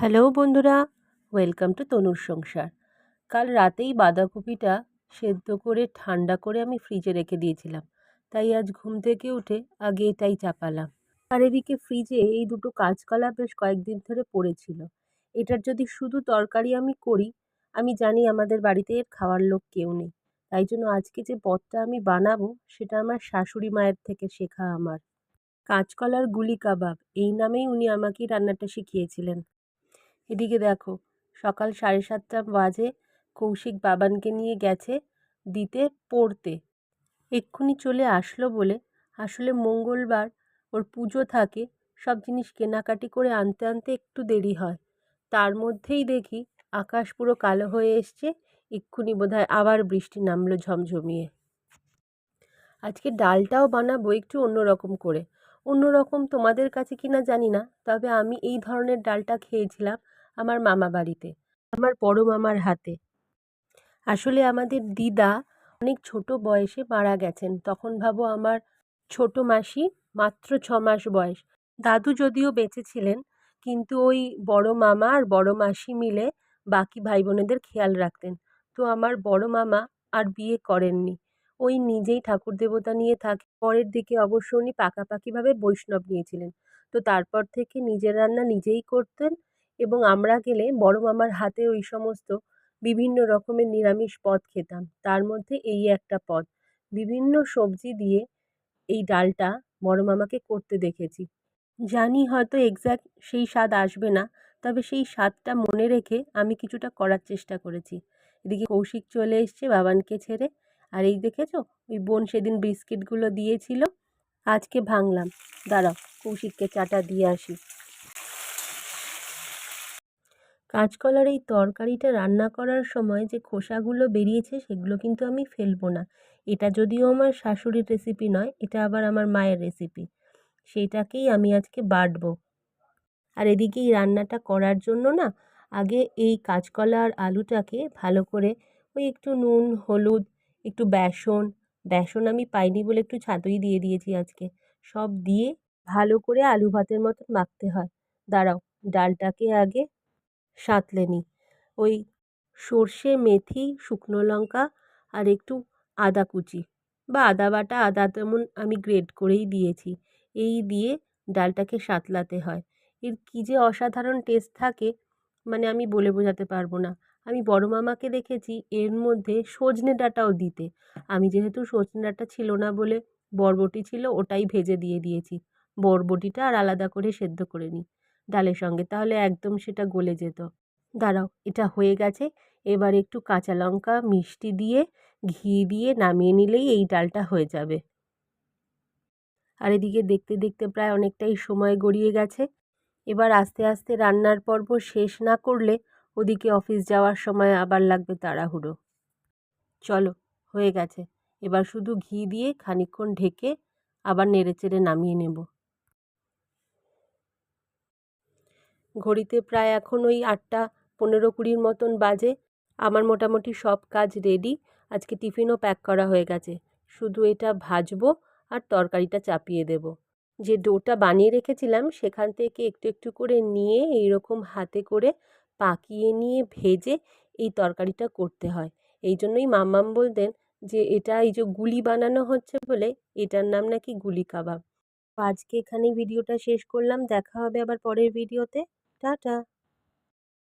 Hello বন্ধুরা, welcome to তনুর সংসার। কাল রাতেই বাঁধাকপিটা সেদ্ধ করে, ঠান্ডা করে আমি ফ্রিজে রেখে দিয়েছিলাম। তাই আজ ঘুম থেকে উঠে আগে এটাই চাপালাম। আর এদিকে ফ্রিজে এই দুটো কাঁচকলা বেশ কয়েকদিন ধরে পড়েছিল এটার যদি শুধু তরকারি আমি করি, আমি জানি আমাদের বাড়িতে এর খাওয়ার লোক কেউ নেই। তাই জন্য আজকে যে পদটা আমি বানাবো, সেটা আমার শাশুড়ি মায়ের থেকে শেখা আমার। কাঁচকলার গুলি কাবাব, এই নামেই উনি আমাকে রান্নাটা শিখিয়েছিলেন। এদিকে দেখো, সকাল সাড়ে সাতটা বাজে কৌশিক বাবানকে নিয়ে গেছে দিতে পড়তে। এক্ষুনি চলে আসলো বলে আসলে মঙ্গলবার ওর পুজো থাকে, সব জিনিস কেনাকাটি করে আনতে আনতে একটু দেরি হয়। তার মধ্যেই দেখি আকাশ পুরো কালো হয়ে এসছে, এক্ষুনি বোধহয় আবার বৃষ্টি নামলো ঝমঝমিয়ে। আজকে ডালটাও বানাবো একটু অন্যরকম করে। অন্যরকম তোমাদের কাছে কিনা জানি না, তবে আমি এই ধরনের ডালটা খেয়েছিলাম। আমার মামা বাড়িতে, আমার বড় মামার হাতে। আসলে আমাদের দিদা অনেক ছোট বয়সে মারা গেছেন। তখন ভাবো আমার ছোট মাসি মাত্র ছ মাস বয়স। দাদু যদিও বেঁচে ছিলেন, কিন্তু ওই বড় মামা আর বড় মাসি মিলে বাকি ভাই বোনেদের খেয়াল রাখতেন। তো আমার বড় মামা আর বিয়ে করেননি। ওই নিজেই ঠাকুর দেবতা নিয়ে থাকে। পরের দিকে অবশ্য উনি পাকাপাকিভাবে বৈষ্ণব নিয়েছিলেন। তো তারপর থেকে নিজের রান্না নিজেই করতেন এবং আমরা গেলে বড় মামার হাতে ওই সমস্ত বিভিন্ন রকমের নিরামিষ পদ খেতাম। তার মধ্যে এই একটা পদ। বিভিন্ন সবজি দিয়ে এই ডালটা বড় মামাকে করতে দেখেছি। জানি হয়তো এক্স্যাক্ট সেই স্বাদ আসবে না, তবে সেই স্বাদটা মনে রেখে আমি কিছুটা করার চেষ্টা করেছি। এদিকে কৌশিক চলে এসছে বাবানকে ছেড়ে। আর এই দেখেছ? ওই বোন সেদিন বিস্কিটগুলো দিয়েছিল। আজকে ভাঙলাম। দাঁড়াও, কৌশিককে চাটা দিয়ে আসি। কাঁচকলার এই তরকারিটা রান্না করার সময় যে খোসাগুলো বেরিয়েছে সেগুলো কিন্তু আমি ফেলব না। এটা যদিও আমার শাশুড়ির রেসিপি নয়, এটা আবার আমার মায়ের রেসিপি সেটাকেই আমি আজকে বাটবো। আর এদিকে এই রান্নাটা করার জন্য না, আগে এই কাঁচকলা আর আলুটাকে ভালো করে ওই একটু নুন, হলুদ, একটু বেসন বেসন আমি পাইনি বলে একটু ছাতুই দিয়ে দিয়েছি আজকে। সব দিয়ে ভালো করে আলু ভাতের মতন মাখতে হয়। দাঁড়াও, ডালটাকে আগে সাঁতলে নিই ওই সর্ষে, মেথি, শুকনো লঙ্কা আর একটু আদা কুচি বা আদা বাটা, আদা তেমন আমি গ্রেড করেই দিয়েছি। এই দিয়ে ডালটাকে সাঁতলাতে হয়। এর কী যে অসাধারণ টেস্ট থাকে মানে আমি বলে বোঝাতে পারব না। আমি বড় মামাকে দেখেছি, এর মধ্যে সজনে ডাঁটাও দিতে। আমি যেহেতু সজনে ডাঁটা ছিল না বলে বরবটি ছিল, ওটাই ভেজে দিয়ে দিয়েছি। বরবটিটা আর আলাদা করে সেদ্ধ করে নিই ডালের সঙ্গে, তাহলে একদম সেটা গলে যেত। দাঁড়াও, এটা হয়ে গেছে। এবার একটু কাঁচা লঙ্কা, মিষ্টি দিয়ে, ঘি দিয়ে নামিয়ে নিলেই এই ডালটা হয়ে যাবে। আর এদিকে দেখতে দেখতে প্রায় অনেকটাই সময় গড়িয়ে গেছে। এবার আস্তে আস্তে রান্নার পর্ব শেষ না করলে ওদিকে অফিস যাওয়ার সময় আবার লাগবে তাড়াহুড়ো। চলো, হয়ে গেছে। এবার শুধু ঘি দিয়ে খানিকক্ষণ ঢেকে আবার নেড়ে চেড়ে নামিয়ে নেব। ঘড়িতে প্রায় এখন ওই আটটা পনেরো কুড়ির মতন বাজে। আমার মোটামুটি সব কাজ রেডি আজকে টিফিনও প্যাক করা হয়ে গেছে। শুধু এটা ভাজবো আর তরকারিটা চাপিয়ে দেব। যে ডোটা বানিয়ে রেখেছিলাম, সেখান থেকে একটু একটু করে নিয়ে এই রকম হাতে করে পাকিয়ে নিয়ে ভেজে এই তরকারিটা করতে হয়। এই জন্যই মাম্মাম বলতেন যে, এটা এই যে গুলি বানানো হচ্ছে বলে, এটার নাম নাকি গুলি কাবাব। আজকে এখানেই ভিডিওটা শেষ করলাম। দেখা হবে আবার পরের ভিডিওতে। টাটা।